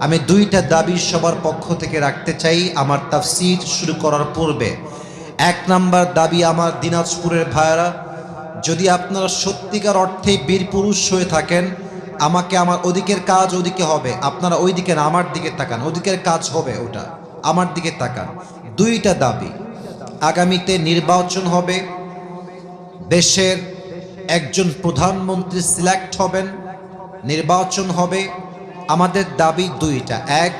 আমি দুইটা দাবি সবার পক্ষ থেকে রাখতে চাই। আমার তাফসির শুরু করার পূর্বে। এক নাম্বার দাবি আমার দিনাজপুরের ভাইয়েরা, যদি আপনারা সত্যিকার অর্থে বীর পুরুষ হয়ে থাকেন, আমাকে আমার ওদিকের কাজ ওদিকে হবে। আপনারা ওই দিকে না, আমার দিকে তাকান। ওদিকের কাজ হবে ওটা। আমার দিকে তাকান। দুইটা দাবি। আগামীতে নির্বাচন হবে। দেশের একজন প্রধানমন্ত্রী সিলেক্ট হবেন। নির্বাচন হবে। আমাদের দাবি দুইটা। এক,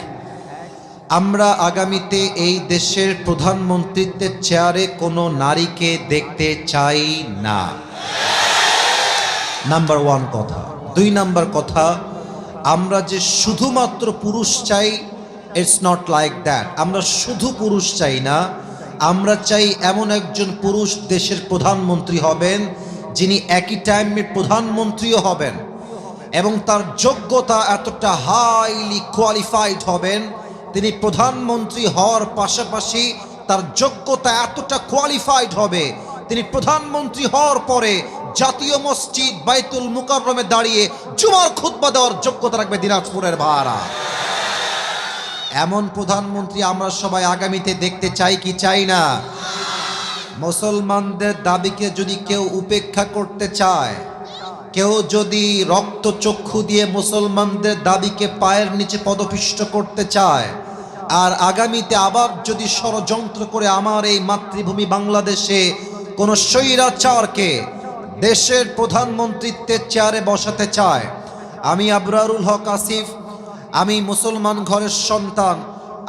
আমরা আগামীতে এই দেশের প্রধানমন্ত্রীত্বের চেয়ারে কোনো নারীকে দেখতে চাই না। নাম্বার ওয়ান কথা। দুই নাম্বার কথা, আমরা যে শুধুমাত্র পুরুষ চাই ইটস নট লাইক দ্যাট আমরা শুধু পুরুষ চাই না, আমরা চাই এমন একজন পুরুষ দেশের প্রধানমন্ত্রী হবেন, যিনি একই টাইমে প্রধানমন্ত্রীও হবেন। এবং তার যোগ্যতা এতটা হাইলি কোয়ালিফাইড হবেন, তিনি প্রধানমন্ত্রী হওয়ার পাশাপাশি তার যোগ্যতা এতটা কোয়ালিফাইড হবে, তিনি প্রধানমন্ত্রী হওয়ার পরে জাতীয় মসজিদ বাইতুল মুকাররমে দাঁড়িয়ে জুমার খুতবা দেওয়ার যোগ্যতা রাখবে দিনাজপুরের ভাড়া এমন প্রধানমন্ত্রী আমরা সবাই আগামীতে দেখতে চাই কি চাই না? মুসলমানদের দাবিকে যদি কেউ উপেক্ষা করতে চায় কেউ যদি রক্ত চক্ষু দিয়ে মুসলমানদের দাবিকে পায়ের নিচে পদপিষ্ট করতে চায়, আর আগামীতে আবার যদি ষড়যন্ত্র করে আমার এই মাতৃভূমি বাংলাদেশে কোনো স্বৈরাচারকে দেশের প্রধানমন্ত্রীত্বের চেয়ারে বসাতে চায়, আমি আবরারুল হক আসিফ, আমি মুসলমান ঘরের সন্তান,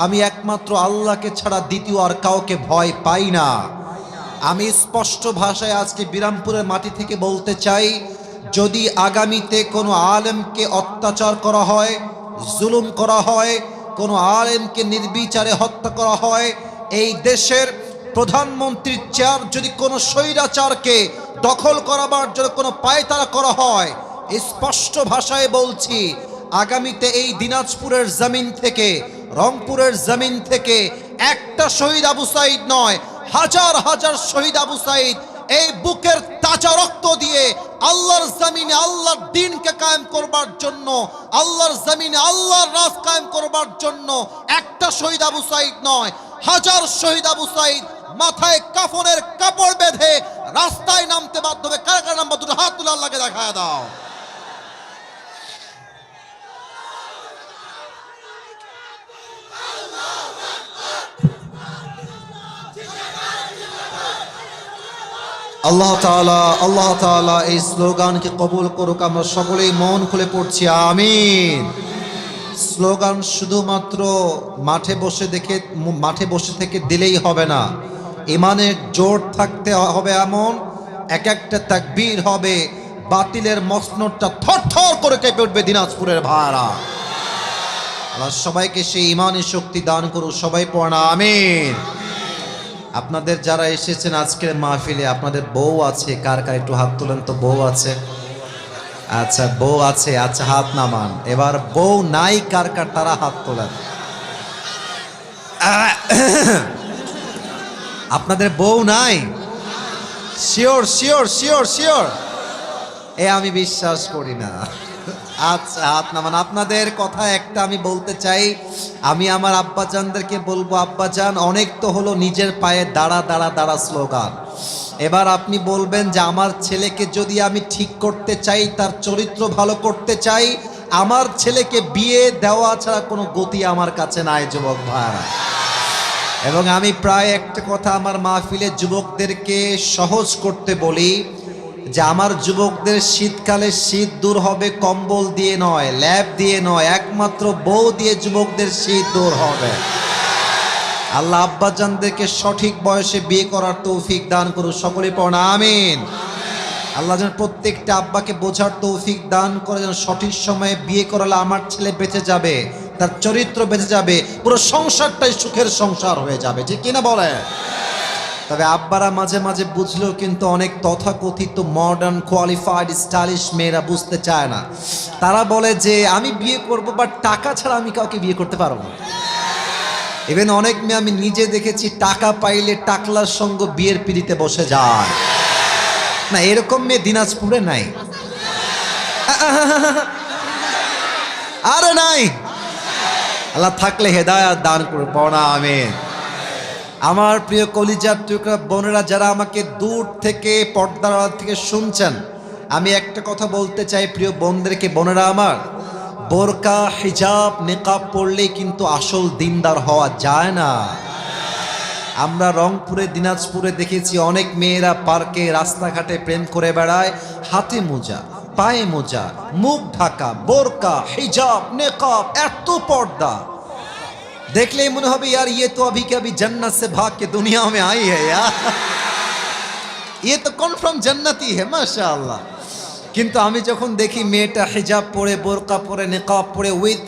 আমি একমাত্র আল্লাহকে ছাড়া দ্বিতীয় আর কাউকে ভয় পাই না। আমি স্পষ্ট ভাষায় আজকে বিরামপুরের মাটি থেকে বলতে চাই যদি আগামীতে কোনো আলেমকে অত্যাচার করা হয়, জুলুম করা হয়, কোনো আলেমকে নির্বিচারে হত্যা করা হয়, এই দেশের প্রধানমন্ত্রীর চেয়ার যদি কোনো স্বৈরাচারকে দখল করাবার জন্য কোনো পায়তারা করা হয়, স্পষ্ট ভাষায় বলছি, আগামীতে এই দিনাজপুরের জমিন থেকে, রংপুরের জমিন থেকে একটা শহীদ আবু সাইদ নয়, হাজার হাজার শহীদ আবু সাইদ এই বুকের তাজা রক্ত দিয়ে আল্লাহর জমিনে আল্লাহর দিনকে কায়েম করবার জন্য, আল্লাহর জমিনে আল্লাহর রাজ কায়েম করবার জন্য একটা শহীদ আবু সাইদ নয়, হাজার শহীদ আবু সাইদ মাথায় কাফনের কাপড় বেঁধে রাস্তায় নামতে বাধ্য হবে। কারা কারা দুটো হাত তুলে আল্লাহকে দেখা দাও। আল্লাহ তাআলা আল্লাহ তাআলা এই স্লোগানকে কবুল করুক, আমরা সকলেই মন খুলে পড়ছি, আমিন। স্লোগান শুধুমাত্র মাঠে বসে দেখে, মাঠে বসে থেকে দিলেই হবে না। ইমানের জোর থাকতে হবে এমন, এক একটা তাকবীর হবে, বাতিলের মসনদটা থরথর করে কেঁপে উঠবে দিনাজপুরের ভাড়া আল্লাহ সবাইকে সেই ইমানের শক্তি দান করুক, সবাই পড়া আমিন। আপনাদের যারা এসেছেন আজকের মাহফিলে, আপনাদের বউ আছে, কার কার একটু হাত তোলেন তো, বউ আছে। আচ্ছা বউ আছে আচ্ছা হাত নামান। এবার বউ নাই, কার কার তারা হাত তোলেন। আপনাদের বউ নাই? শিওর শিওর শিওর শিওর এ, আমি বিশ্বাস করি না। আচ্ছা হাত নামান। আপনাদের কথা একটা আমি বলতে চাই। আমি আমার আব্বাজানদেরকে বলব, আব্বাজান, অনেক তো হলো নিজের পায়ে দাঁড়া দাঁড়া দাঁড়া স্লোগান। এবার আপনি বলবেন যে, আমার ছেলেকে যদি আমি ঠিক করতে চাই, তার চরিত্র ভালো করতে চাই, আমার ছেলেকে বিয়ে দেওয়া ছাড়া কোনো গতি আমার কাছে নাই, যুবক ভাইরা। এবং আমি প্রায় একটা কথা আমার মাহফিলে যুবকদেরকে সহজ করতে বলি। যে আমার যুবকদের শীতকালে শীত দূর হবে, কম্বল দিয়ে নয়, ল্যাব দিয়ে নয়, একমাত্র বউ দিয়ে যুবকদের শীত দূর হবে। আল্লাহ আব্বাজানদেরকে সঠিক বয়সে বিয়ে করার তৌফিক দান করুন, সকলে পড়া আমিন। আল্লাহ যেন প্রত্যেকটা আব্বাকে বোঝার তৌফিক দান করে, যেন সঠিক সময়ে বিয়ে করালে আমার ছেলে বেঁচে যাবে, তার চরিত্র বেঁচে যাবে, পুরো সংসারটাই সুখের সংসার হয়ে যাবে, ঠিক কিনা বলে তবে আব্বারা মাঝে মাঝে বুঝলেও কিন্তু অনেক তথাকথিত মডার্ন কোয়ালিফাইড স্টাইলিশ মেয়েরা বুঝতে চায় না। তারা বলে যে, আমি বিয়ে করব বা টাকা ছাড়া আমি কাউকে বিয়ে করতে পারব না। ইভেন অনেক মেয়ে আমি নিজে দেখেছি, টাকা পাইলে টাকলার সঙ্গ বিয়ের পিড়িতে বসে যায়। না, এরকম মেয়ে দিনাজপুরে নাই। আরে নাই। আল্লাহ থাকলে হেদায়াত দান করে পড়া, আমিন। আমার প্রিয় কলিজার টুকরা বোনেরা যারা আমাকে দূর থেকে, পর্দার থেকে শুনছেন, আমি একটা কথা বলতে চাই প্রিয় বোনদেরকে, বোনেরা আমার। বোরকা, হিজাব, নেকাব পড়লেই কিন্তু আসল দিনদার হওয়া যায় না। আমরা রংপুরে, দিনাজপুরে দেখেছি অনেক মেয়েরা পার্কে, রাস্তাঘাটে প্রেম করে বেড়ায়, হাতে মোজা, পায়ে মোজা, মুখ ঢাকা, বোরকা, হিজাব, নেকাব, এত পর্দা। देखले मुन হবে यार ये तो अभी के अभी जन्नत से भाग के दुनिया में आई है यार ये तो কনফার্ম জান্নাতি है মাশাআল্লাহ কিন্তু আমি যখন দেখি মেয়েটা হিজাব পরে বোরকা পরে নিকাব পরে উইথ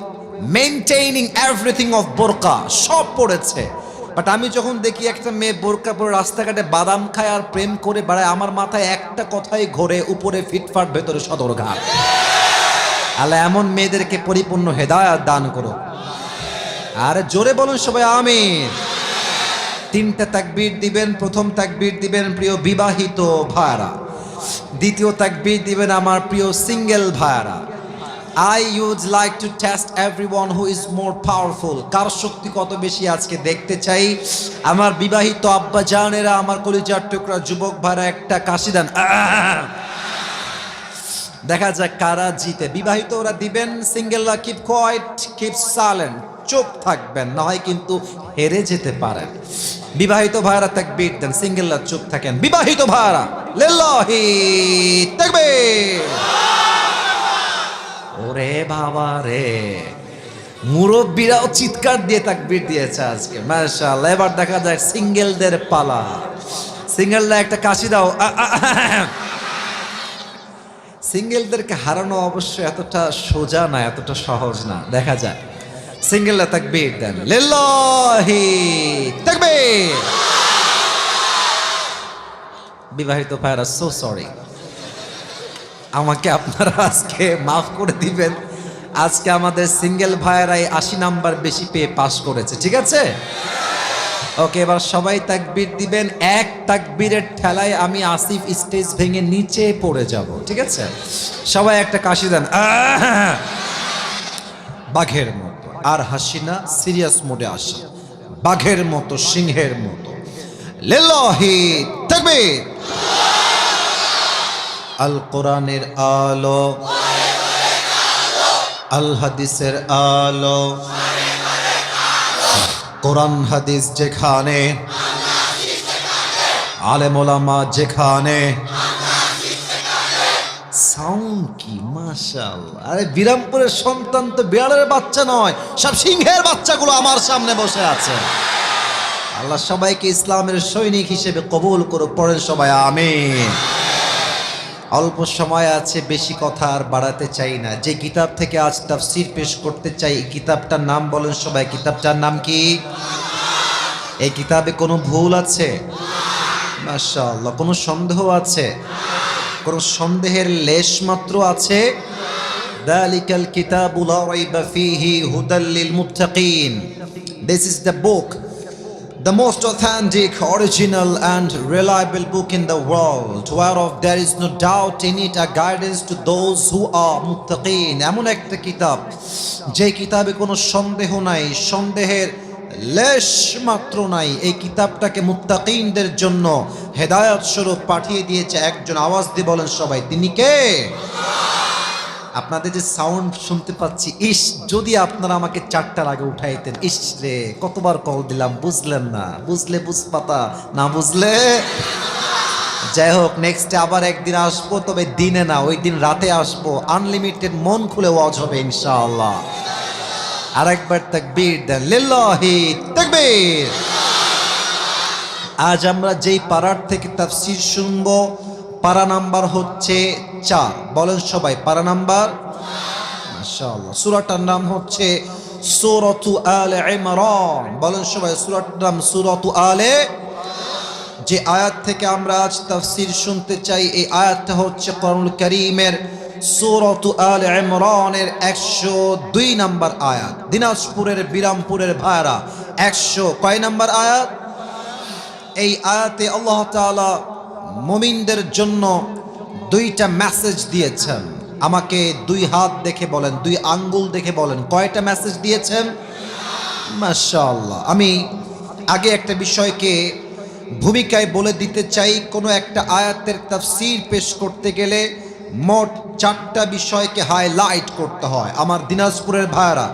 মেইনটেইনিং এভরিথিং অফ বোরকা সব পড়েছে বাট আমি যখন দেখি একটা মেয়ে বোরকা পরে রাস্তাঘাটে বাদাম খায় আর প্রেম করে বেড়ায় আমার মাথায় একটা কথাই ঘোরে উপরে ফিটফাট ভেতরে সদরঘাট আল্লাহ এমন মেয়েদেরকে পরিপূর্ণ হেদায়াত দান করো আর জোরে বলুন সবাই, আমিন। তিনটা তাকবীর দিবেন, প্রথম তাকবীর দিবেন প্রিয় বিবাহিত ভাইরা। দ্বিতীয় তাকবীর দিবেন আমার প্রিয় সিঙ্গেল ভাইরা। I use like to test every one who is more powerful কার শক্তি কত বেশি আজকে দেখতে চাই? আমার বিবাহিত আব্বা জানেরা, আমার কলিজার টুকরা যুবক ভাইরা, একটা কাশি দেন। দেখা যাক কারা জিতে। বিবাহিত ওরা দিবেন, সিঙ্গেলরা কিপ কোয়াইট কিপ সাইলেন্ট চুপ থাকবেন না হয় কিন্তু হেরে যেতে পারেন। বিবাহিত ভাইরা তাকবীর দেন সিঙ্গেলরা চুপ থাকেন। বিবাহিত ভাইরা লিল্লাহি তাকবীর। ওরে বাবা রে মুরব্বীরাও চিৎকার দিয়ে তাকবীর দিয়েছে আজকে মাশাআল্লাহ। এবার দেখা যায় সিঙ্গেলদের পালা। সিঙ্গেলরা একটা কাশি দাও আ, আ, সিঙ্গেলদেরকে হারানো অবশ্য এতটা সোজা না এতটা সহজ না দেখা যায়। সিঙ্গেলরা তাকবীর দেন। লিল্লাহি তাকবীর। বিবাহিত ভাইরা সো সরি আমাকে আপনারা আজকে মাফ করে দিবেন। আজকে আমাদের সিঙ্গেল ভাইয়েরাই আশি নাম্বার বেশি পেয়ে পাস করেছে, ঠিক আছে? ওকে, এবার সবাই তাকবীর দিবেন। এক তাকবীরের ঠেলায় আমি আসিফ স্টেজ ভেঙে নিচে পড়ে যাব, ঠিক আছে? সবাই একটা কাশি দেন। আহ! বাঘের মতো। আর হাসি না সিরিয়াস মোডে আসা। বাঘের মতো, সিংহের মতো। আল কোরআনের আলো। আল হাদিসের আলো। কোরআন হাদিস যেখানে। আলেমোলামা যেখানে। সাউন্ড কি, মাশাআল্লাহ। আরে বিরামপুরের সন্তান তো বিড়ালের বাচ্চা নয়, সব সিংহের বাচ্চাগুলো আমার সামনে বসে আছে। আল্লাহ সবাইকে ইসলামের সৈনিক হিসেবে কবুল করো পড়েন সবাই, আমিন। অল্প সময় আছে, বেশি কথা আর বাড়াতে চাই না। যে কিতাব থেকে আজ তাফসির পেশ করতে চাই, এই কিতাবটার নাম বলেন সবাই, কিতাবটার নাম কি? এই কিতাবে কোনো ভুল আছে? মাশাআল্লাহ, কোনো সন্দেহ আছে? কোনো সন্দেহের লেশ মাত্র আছে? দালিকাল কিতাবুল রাইবা ফিহি হুদাল্লিল মুত্তাকিন। This is the book the most authentic original and reliable book in the world war of their doubt in guidance to those who are মুত্তাকিন এমন একটা কিতাব, যে কিতাবে কোনো সন্দেহ নাই, সন্দেহের লেশ মাত্র নাই। এই কিতাবটাকে মুত্তাকিনদের জন্য হেদায়ত স্বরূপ পাঠিয়ে দিয়েছে। একজন আওয়াজ দিয়ে বলেন সবাই, তিনি কে? আপনাদের যে সাউন্ড শুনতে পাচ্ছি, ইস, যদি আপনারা আমাকে চারটার আগে উঠাইতেন, ইস রে, কতবার কল দিলাম, বুঝলেন না। বুঝলে বুঝপাতা, না বুঝলে? যাই হোক নেক্সটে আবার একদিন আসব, তবে দিনে না, ওই দিন রাতে আসব। আনলিমিটেড মন খুলে ওয়াজ হবে, ইনশাআল্লাহ। আরেকবার তাকবীর দেন। লিল্লাহি তাকবীর। আজ আমরা যেই পাড়ার থেকে তাফসির শুনব, পাড়া নাম্বার হচ্ছে চার। বলেন সবাই, পাড়া নাম্বার? মাশাআল্লাহ। সূরাটার নাম হচ্ছে সূরাতু আলে ইমরান। বলেন সবাই, সূরাটার নাম সূরাতু আলে যে আয়াত থেকে আমরা আজ তাফসির শুনতে চাই, এই আয়াতটা হচ্ছে কোরআনুল কারীমের সূরাতু আলে ইমরানের একশো দুই নাম্বার আয়াত। দিনাজপুরের বিরামপুরের ভাইরা একশো কয় নাম্বার আয়াত? এই আয়াতে আল্লাহ তাআলা মুমিনদের জন্য দুইটা মেসেজ দিয়েছেন। আমাকে দুই হাত দেখে বলেন, দুই আঙ্গুল দেখে বলেন, কয়টা মেসেজ দিয়েছেন? মাশাআল্লাহ। আমি আগে একটা বিষয়কে ভূমিকায় বলে দিতে চাই, কোনো একটা আয়াতের তাফসীর পেশ করতে গেলে মোট চারটা বিষয়কে হাইলাইট করতে হয়। আমার দিনাজপুরের ভাইয়ারা,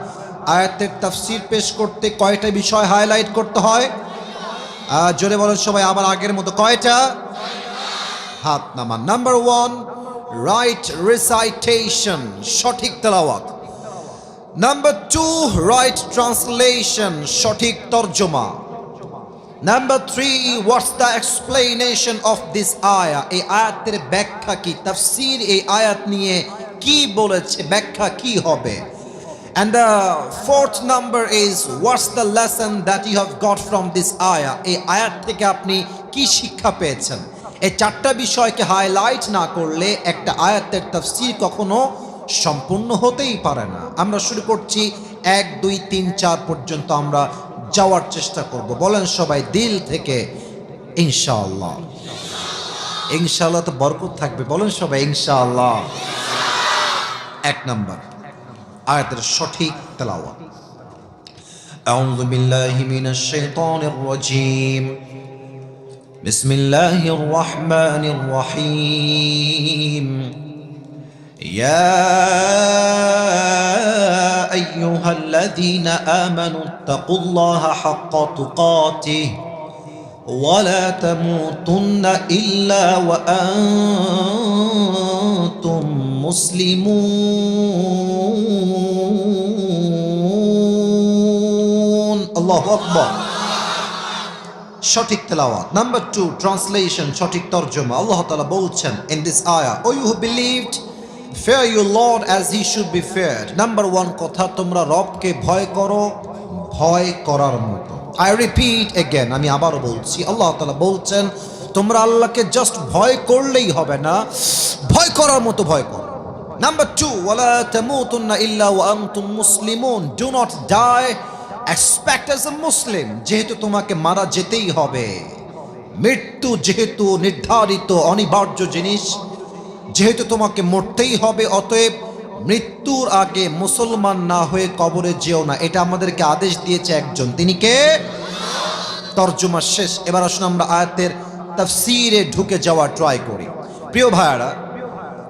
আয়াতের তাফসীর পেশ করতে কয়টা বিষয় হাইলাইট করতে হয়? জোরে বলেন সবাই, আবার আগের মতো কয়টা? হাত নামান। নাম্বার ওয়ান রাইট রিসাইটেশন সঠিক তেলাওয়াত। নাম্বার টু রাইট ট্রান্সলেশন সঠিক তর্জমা। Number three what's the explanation of this আয়া এই আয়াতের ব্যাখ্যা কি? তাফসির এই আয়াত নিয়ে কি বলেছে? ব্যাখ্যা কি হবে? And the fourth number is, what's the lesson that you have got from this ayah? এই আয়াত থেকে আপনি কি শিক্ষা পেয়েছেন? এই চারটা বিষয়কে হাইলাইট না করলে একটা আয়াতের তাফসীর কখনো সম্পূর্ণ হতেই পারে না। আমরা শুরু করছি, এক, দুই, তিন, চার পর্যন্ত আমরা যাওয়ার চেষ্টা করব বলেন সবাই দিল থেকে ইনশাআল্লাহ ইনশাআল্লাহ তো বরকত থাকবে বলেন সবাই ইনশাআল্লাহ এক নাম্বার আয়াতের সঠিক তেলাওয়াত أعوذ بالله من الشيطان الرجيم بسم الله الرحمن الرحيم يا أيها الذين آمنوا اتقوا الله حق تقاته ولا تموتن إلا وأنتم مسلمون الله أكبر সঠিক তেলাওয়াত নাম্বার টু ট্রান্সলেশন সঠিক তর্জমা আল্লাহ তালা বলছেন ইন দিস আয়া O you believed fear you lord as he should be fear number one কথা, তোমরা রবকে ভয় করো, ভয় করার মতো। আই রিপিট এগেন আমি আবারও বলছি, আল্লাহ তালা বলছেন, তোমরা আল্লাহকে জাস্ট ভয় করলেই হবে না, ভয় করার মতো ভয় করো। নাম্বার টু ওয়ালা তামুতুন্না ইল্লা ওয়া আনতুম মুসলিমুন do not die expect as a Muslim যেহেতু তোমাকে মারা যেতেই হবে। মৃত্যু যেহেতু নির্ধারিত, অনিবার্য জিনিস যেহেতু তোমাকে মরতেই হবে, অতএব মৃত্যুর আগে মুসলমান না হয়ে কবরে যেও না। এটা আমাদেরকে আদেশ দিয়েছে একজন। তিনি কে? তর্জমা শেষ। এবার আসুন আমরা আয়াতের তাফসিরে ঢুকে যাওয়া ট্রাই করি। প্রিয় ভাইয়ারা,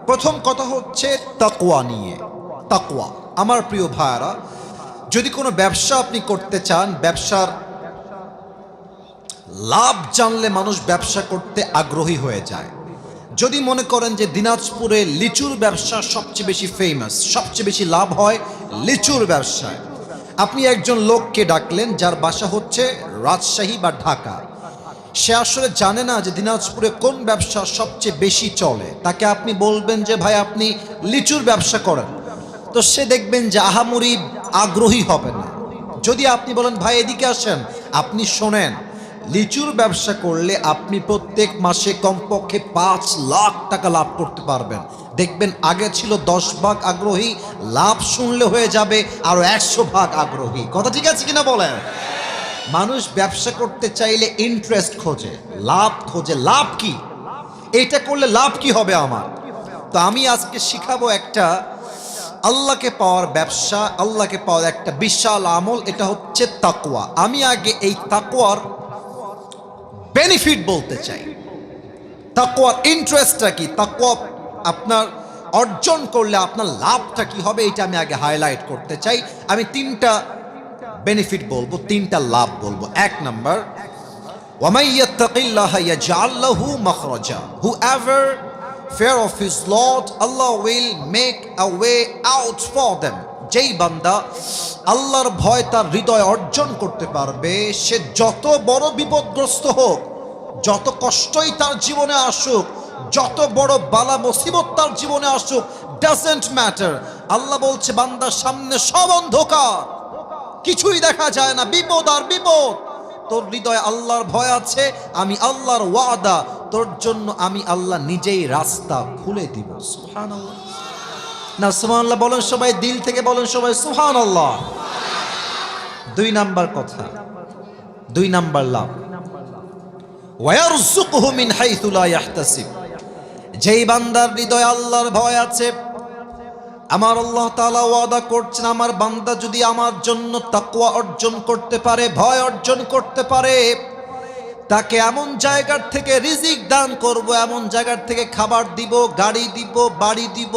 প্রথম কথা হচ্ছে তাকওয়া নিয়ে। তাকওয়া। আমার প্রিয় ভাইয়ারা, যদি কোনো ব্যবসা আপনি করতে চান, ব্যবসার লাভ জানলে মানুষ ব্যবসা করতে আগ্রহী হয়ে যায়। যদি মনে করেন যে দিনাজপুরে লিচুর ব্যবসা সবচেয়ে বেশি ফেমাস সবচেয়ে বেশি লাভ হয় লিচুর ব্যবসায়। আপনি একজন লোককে ডাকলেন যার বাসা হচ্ছে রাজশাহী বা ঢাকা। সে আসলে জানে না যে দিনাজপুরে কোন ব্যবসা সবচেয়ে বেশি চলে। তাকে আপনি বলবেন যে, ভাই, আপনি লিচুর ব্যবসা করেন। তো সে দেখবেন যে আহামরি আগ্রহী হবে না। যদি আপনি বলেন, ভাই, এদিকে আসেন, আপনি শোনেন। লিচুর ব্যবসা করলে আপনি প্রত্যেক মাসে কমপক্ষে পাঁচ লাখ টাকা লাভ করতে পারবেন। দেখবেন আগে ছিল দশ ভাগ আগ্রহী, লাভ শুনলে হয়ে যাবে আরও একশো ভাগ আগ্রহী। কথা ঠিক আছে কিনা বলেন? মানুষ ব্যবসা করতে চাইলে ইন্টারেস্ট খোঁজে, লাভ খোঁজে। লাভ কি? এটা করলে লাভ কি হবে আমার? তো আমি আজকে শিখাবো একটা আল্লাহকে পাওয়ার ব্যবসা, আল্লাহকে পাওয়ার একটা বিশাল আমল, এটা হচ্ছে তাকওয়া। আমি আগে এই তাকওয়ার বেনিফিট বলতে চাই। তাকুয়ার ইন্টারেস্টটা কি? তাকুয়া আপনার অর্জন করলে আপনার লাভটা কি হবে, এটা আমি আগে হাইলাইট করতে চাই। আমি তিনটা বেনিফিট বলব, তিনটা লাভ বলব। এক number whoever fear of his Lord, Allah will make a way out for them. যেই বান্দা আল্লাহর ভয় তার হৃদয় অর্জন করতে পারবে, সে যত বড় বিপদগ্রস্ত হোক, যত কষ্টই তার জীবনে আসুক, যত বড় বালা মুসিবত তার জীবনে আসুক ডাজেন্ট ম্যাটার আল্লাহ বলছে, বান্দার সামনে সব অন্ধকার। কিছুই দেখা যায় না, বিপদ আর বিপদ। তোর হৃদয়ে আল্লাহর ভয় আছে, আমি আল্লাহর ওয়াদা, তোর জন্য আমি আল্লাহ নিজেই রাস্তা খুলে দিব। সুবহানাল্লাহ। না সুবহানাল্লাহ বলেন সবাই, দিল থেকে বলেন সবাই, সুবহানাল্লাহ। দুই নাম্বার কথা, দুই নাম্বার লাভ। যেই বান্দার হৃদয়ে আল্লাহর ভয় আছে, আমার আল্লাহ তাআলা ওয়াদা করছেন, আমার বান্দা যদি আমার জন্য তাকওয়া অর্জন করতে পারে, ভয় অর্জন করতে পারে, তাকে এমন জায়গার থেকে রিজিক দান করব, এমন জায়গার থেকে খাবার দিব, গাড়ি দিব, বাড়ি দিব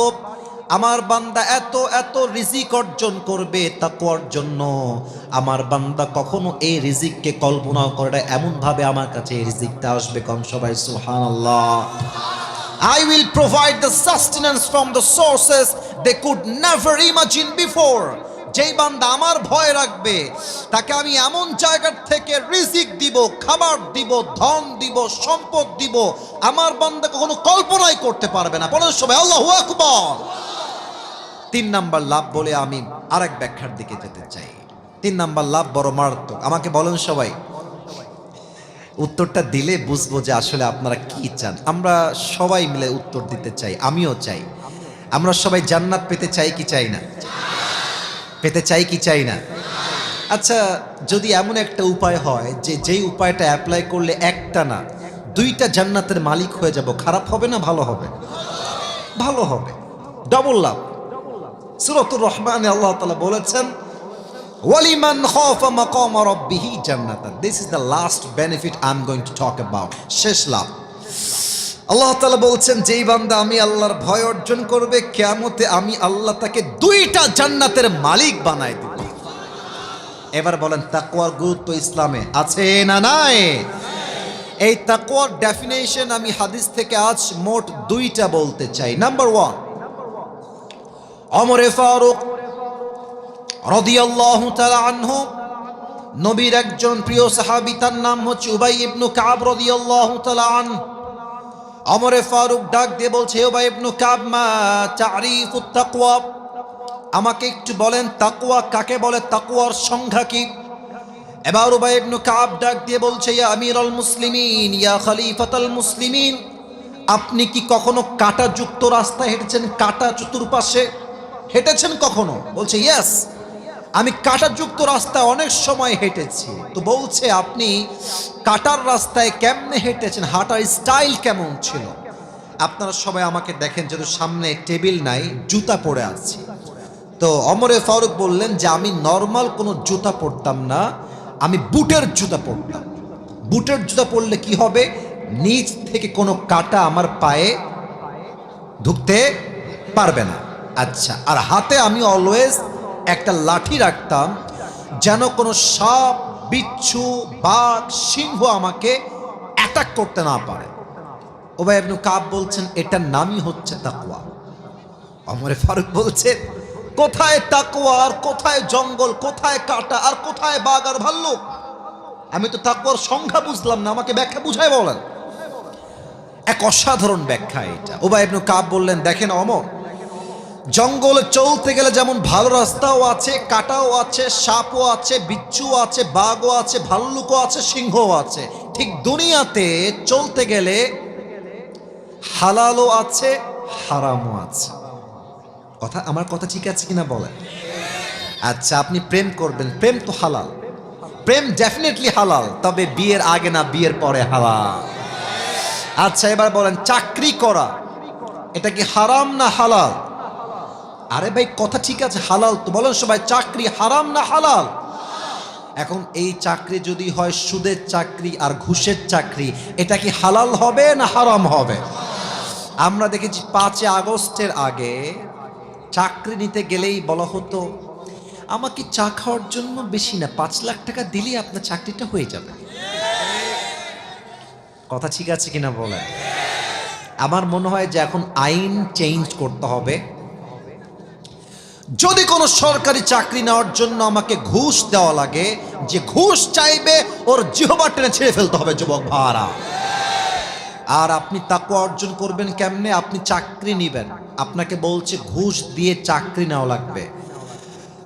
আমার বান্দা এত এত রিজিক অর্জন করবে তাকওয়ার জন্য আমার বান্দা কখনো এই রিজিককে কল্পনা করে না এমন ভাবে আমার কাছে এই রিজিকটা আসবে কম সবাই? সুবহানাল্লাহ। I will provide the sustenance from the sources they could never imagine before. যেই বান্দা আমার ভয় রাখবে, তাকে আমি এমন জায়গার থেকে রিজিক দিব, খাবার দিব, ধন দিব, সম্পদ দিব, আমার বান্দা কখনো কল্পনাই করতে পারবে না। বলেন সবাই, আল্লাহু আকবার। তিন নাম্বার লাভ বলে আমি আরেক ব্যাখ্যার দিকে যেতে চাই। তিন নাম্বার লাভ বড় মারাত্মক। আমাকে বলেন সবাই। উত্তরটা দিলে বুঝব যে আসলে আপনারা কি চান। আমরা সবাই মিলে উত্তর দিতে চাই। আমিও চাই। আমরা সবাই জান্নাত পেতে চাই কি চাই না? পেতে চাই কি চাই না? আচ্ছা যদি এমন একটা উপায় হয় যে যেই উপায়টা অ্যাপ্লাই করলে একটা না, দুইটা জান্নাতের মালিক হয়ে যাব, খারাপ হবে না ভালো হবে? ভালো হবে। ডবল লাভ। সুরতুর রহমান আল্লাহ তালা বলেছেন, ওয়ালিমান দিস ইজ বেনিফিট শেষ লাভ। বলছেন, যেই আমি আল্লাহর ভয় অর্জন করবে আমি আল্লাহ তাকে দুইটা জান্নাতের মালিক বানাই দেব। এবার বলেন, তাকওয়ার গুরুত্ব ইসলামে আছে না নাই? এই তাকওয়ার ডেফিনেশন আমি হাদিস থেকে আজ মোট দুইটা বলতে চাই। নাম্বার ওয়ান অমরে ফারুক রদিয়াল্লাহু তাআলা আনহু, নবীর একজন প্রিয় সাহাবী, তার নাম হচ্ছে উবাই ইবনু কাব রদিয়াল্লাহু তাআলা আন অমরে ফারুক ডাক দিয়ে বলছে উবাই ইবনু কাব, মা তারিফুত তাকওয়া? আমাকে একটু বলেন, তাকওয়া কাকে বলে? তাকওয়ার সংখ্যা কি? এবার উবাই ইবনু কাব ডাক দিয়ে বলছে, ইয়া আমিরুল মুসলিমিন, ইয়া খলিফাতুল মুসলিমিন, আপনি কি কখনো কাঁটাযুক্ত রাস্তায় হেঁটেছেন? কাটা চতুর্পাশে? হেঁটেছেন কখনো? বলছে ইয়েস আমি কাঁটাযুক্ত রাস্তায় অনেক সময় হেঁটেছি। তো বলছে, আপনি কাটার রাস্তায় কেমনে হেঁটেছেন? হাঁটার স্টাইল কেমন ছিল? আপনারা সবাই আমাকে দেখেন, যেহেতু সামনে টেবিল নাই, জুতা পরে আছি। তো অমরে ফারুক বললেন যে, আমি নর্মাল কোনো জুতা পরতাম না, আমি বুটের জুতা পরতাম। বুটের জুতা পরলে কি হবে? নিচ থেকে কোনো কাটা আমার পায়ে ঢুকতে পারবে না। আচ্ছা আর হাতে আমি অলওয়েজ একটা লাঠি রাখতাম যেন কোনো সাপ, বিচ্ছু, বাঘ, সিংহ আমাকে অ্যাটাক করতে না পারে। ওবাই আপনি কাব বলছেন, এটার নামই হচ্ছে তাকুয়া অমরে ফারুক বলছে, কোথায় তাকুয়া আর কোথায় জঙ্গল, কোথায় কাটা আর কোথায় বাঘ আর ভাল্লুক? আমি তো তাকুয়ার সংখ্যা বুঝলাম না, আমাকে ব্যাখ্যা বুঝায় বলেন। এক অসাধারণ ব্যাখ্যা এটা। ওবাই আপনি কাব বললেন, দেখেন অমর জঙ্গলে চলতে গেলে যেমন ভালো রাস্তাও আছে, কাটাও আছে, সাপও আছে, বিচ্ছুও আছে, বাঘও আছে, ভাল্লুকও আছে, সিংহও আছে। ঠিক দুনিয়াতে চলতে গেলে হালালও আছে, হারামও আছে। কথা, আমার কথা ঠিক আছে কিনা বলেন? আচ্ছা আপনি প্রেম করবেন, প্রেম তো হালাল। প্রেম ডেফিনেটলি হালাল, তবে বিয়ের আগে না, বিয়ের পরে হালাল। আচ্ছা এবার বলেন, চাকরি করা, এটা কি হারাম না হালাল? আরে ভাই, কথা ঠিক আছে, হালাল তো। বলেন সবাই, চাকরি হারাম না হালাল? এখন এই চাকরি যদি হয়, সুদের চাকরি আর ঘুষের চাকরি, এটা কি হালাল হবে না হারাম হবে? আমরা দেখেছি পাঁচই আগস্টের আগে চাকরি নিতে গেলেই বলা হতো, আমাকে চা খাওয়ার জন্য বেশি না, পাঁচ লাখ টাকা দিলেই আপনার চাকরিটা হয়ে যাবে। কথা ঠিক আছে কিনা বলেন? আমার মনে হয় যে এখন আইন চেঞ্জ করতে হবে। যদি কোনো সরকারি চাকরি নেওয়ার জন্য আমাকে ঘুষ দেওয়া লাগে, যে ঘুষ চাইবে, ওর জিহবা টেনে ছেড়ে ফেলতে হবে, যুবক ভাড়া আর আপনি তাকে অর্জন করবেন কেমনে? আপনি চাকরি নিবেন। আপনাকে বলছে, ঘুষ দিয়ে চাকরি নেওয়া লাগবে।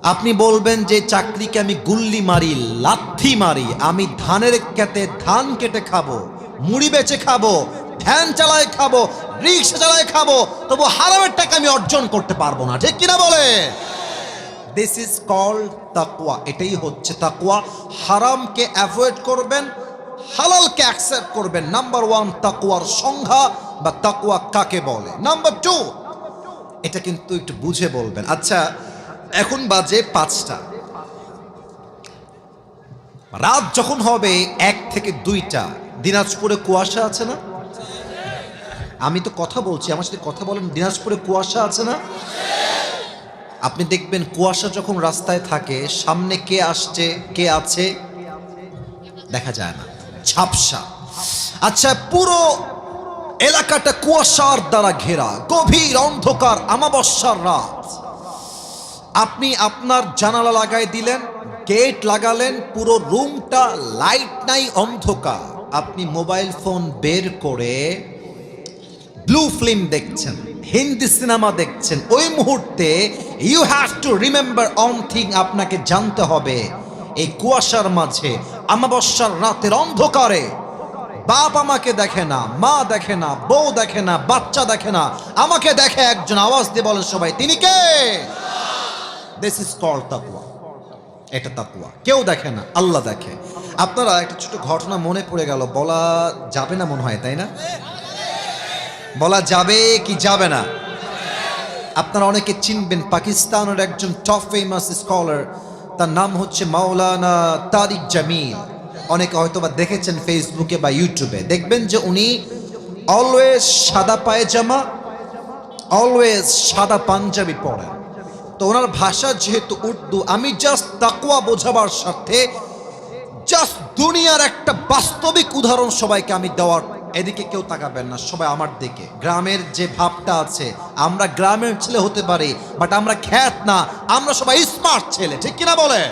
আপনি বলবেন যে, চাকরিকে আমি গুল্লি মারি, লাথি মারি, আমি ধানের খেতে ধান কেটে খাব, মুড়ি বেচে খাব ভ্যান চালায় খাব, রিক্সা চালায় খাব, তবু হারামের টাকা আমি অর্জন করতে পারব না। ঠিক কিনা বলে? দিস ইজ কল্ড তাকুয়া এটাই হচ্ছে তাকুয়া হারামকে অ্যাভয়েড করবেন, হালালকে অ্যাকসেপ্ট করবেন। নাম্বার ওয়ান তাকুয়ার সংজ্ঞা বা তাকুয়া কাকে বলে? নাম্বার টু এটা কিন্তু একটু বুঝে বলবেন। আচ্ছা এখন বাজে পাঁচটা। রাত যখন হবে, এক থেকে দুইটা। দিনাজপুরে কুয়াশা আছে না? আমি তো কথা বলছি, আমার সাথে কথা বলেন, দিনাজপুরে কুয়াশা আছে না? আপনি দেখবেন কুয়াশা যখন রাস্তায় থাকে, সামনে কে আসছে, কে আছে, দেখা যায় না। ঝাপসা। আচ্ছা পুরো এলাকাটা কুয়াশার দ্বারা ঘেরা, গভীর অন্ধকার আমাবস্যার রাত। আপনি আপনার জানালা লাগাই দিলেন, গেট লাগালেন, পুরো রুমটা লাইট নাই, অন্ধকার। আপনি মোবাইল ফোন বের করে ব্লু ফিল্ম দেখছেন হিন্দি সিনেমা দেখছেন, ওই মুহূর্তে you have to remember one thing আপনাকে জানতে হবে। এই কুয়াশার মাঝে আমাবস্যার রাতের অন্ধকারে, বাপ আমাকে দেখে না, মা দেখে না, বউ দেখে না, বাচ্চা দেখে না, আমাকে দেখে একজন আওয়াজ দিয়ে বলেন সবাই, তিনি কে? দিস ইজ কল তাকুয়া এটা তাকুয়া কেউ দেখে না, আল্লাহ দেখে। আপনারা একটা ছোট ঘটনা মনে পড়ে গেল, বলা যাবে না মনে হয়, তাই না? বলা যাবে কি যাবে না। আপনারা অনেকে চিনবেন, পাকিস্তানের একজন টপ ফেমাস স্কলার তার নাম হচ্ছে মাওলানা তারিক জামিল। অনেকে হয়তো বা দেখেছেন ফেসবুকে বা ইউটিউবে দেখবেন যে উনি অলওয়েজ সাদা পায়জামা অলওয়েজ সাদা পাঞ্জাবি পরেন তো ওনার ভাষা যেহেতু উর্দু, আমি জাস্ট তাকুয়া বোঝাবার সাথে জাস্ট দুনিয়ার একটা বাস্তবিক উদাহরণ সবাইকে আমি দেওয়ার এদিকে কেউ তাকাবেন না, সবাই আমার দিকে। গ্রামের যে ভাবটা আছে, আমরা গ্রামের ছেলে হতে পারি বাট আমরা খ্যাত না, আমরা সবাই স্মার্ট ছেলে, ঠিক কিনা বলে